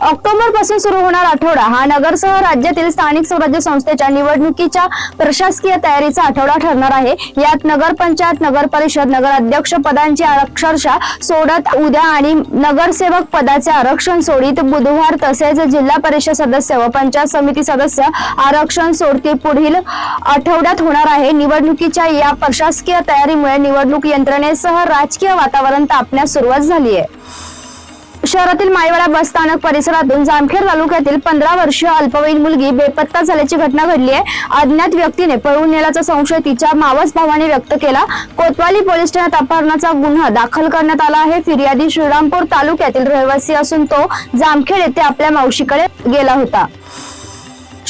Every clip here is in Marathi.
ऑक्टोबरपासून सुरू होणार आठवडा हा नगरसह राज्यातील स्थानिक स्वराज्य संस्थेच्या निवडणुकीच्या प्रशासकीय तयारीचा आठवडा ठरणार आहे. यात नगरपंचायत नगर परिषद नगर अध्यक्ष पदांची अक्षरशः सोडत उद्या आणि नगरसेवक पदाचे आरक्षण सोडित बुधवार तसेच जिल्हा परिषद सदस्य व पंचायत समिती सदस्य आरक्षण सोडती पुढील आठवड्यात होणार आहे. निवडणुकीच्या या प्रशासकीय तयारीमुळे निवडणूक यंत्रणेसह राजकीय वातावरण तापण्यास सुरुवात झाली आहे. शहरातील माईवाडा बस स्थानक परिसरातून जामखेड तालुक्यातील पंधरा वर्षीय अल्पवयीन मुलगी बेपत्ता झाल्याची घटना घडली आहे. अज्ञात व्यक्तीने पळून नेल्याचा संशय तिच्या मावस भावाने व्यक्त केला. कोतवाली पोलीस ठाण्यात अपहरणाचा गुन्हा दाखल करण्यात आला आहे. फिर्यादी श्रीरामपूर तालुक्यातील रहिवासी असून तो जामखेड येथे आपल्या मावशीकडे गेला होता.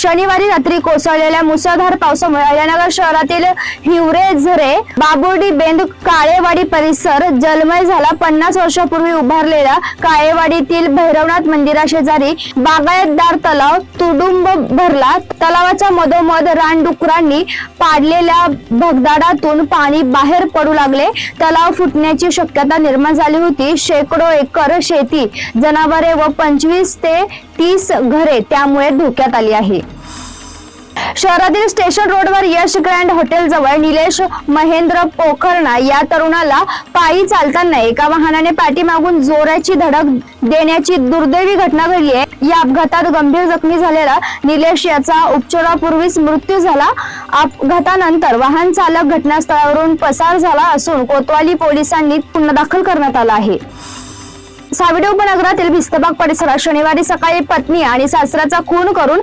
शनिवारी रात्री कोसळलेल्या मुसळधार पावसामुळे अहिल्यानगर शहरातील हिवरे झरे बाबुर्डी बेंद काळेवाडी परिसर जलमय झाला. पन्नास वर्षापूर्वी उभारलेल्या काळेवाडीतील भैरवनाथ मंदिराशेजारी बागायतदार तलाव तुडुंब भरला. तलावाच्या मधोमध रानडुकरांनी पाडलेल्या भगदाडातून पाणी बाहेर पडू लागले. तलाव फुटण्याची शक्यता निर्माण झाली होती. शेकडो एकर शेती जनावरे व पंचवीस ते तीस घरे त्यामुळे धोक्यात आली आहे. शहरातील स्टेशन रोडवर यश ग्रँड हॉटेल जवळ निलेश महेंद्र पोखरणा या तरुणाला पायी चालताना एका वाहनाने पाठीमागून जोराची धडक देण्याची दुर्दैवी घटना घडली आहे. या अपघातात गंभीर जखमी झालेला निलेश याचा उपचारापूर्वीच मृत्यू झाला. अपघातानंतर वाहन चालक घटनास्थळावरून पसार झाला असून कोतवाली पोलिसांनी गुन्हा दाखल करण्यात आला आहे. सावडी उपनगरातील भिस्तबाग परिसरात शनिवारी सकाळी पत्नी आणि सासऱ्याचा खून करून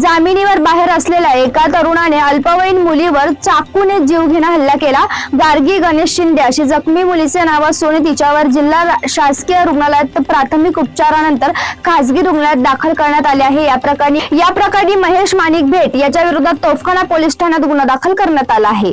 जामिनीवर बाहेर असलेल्या एका तरुणाने अल्पवयीन मुलीवर चाकूने जीवघेणा हल्ला केला. गार्गी गणेश शिंदे अशी जखमी मुलीचे नाव असून तिच्यावर जिल्हा शासकीय रुग्णालयात प्राथमिक उपचारानंतर खासगी रुग्णालयात दाखल करण्यात आले आहे. या प्रकरणी या प्रकरणी महेश माणिक भेट याच्या विरोधात तोफखाना पोलीस ठाण्यात गुन्हा दाखल करण्यात आला आहे.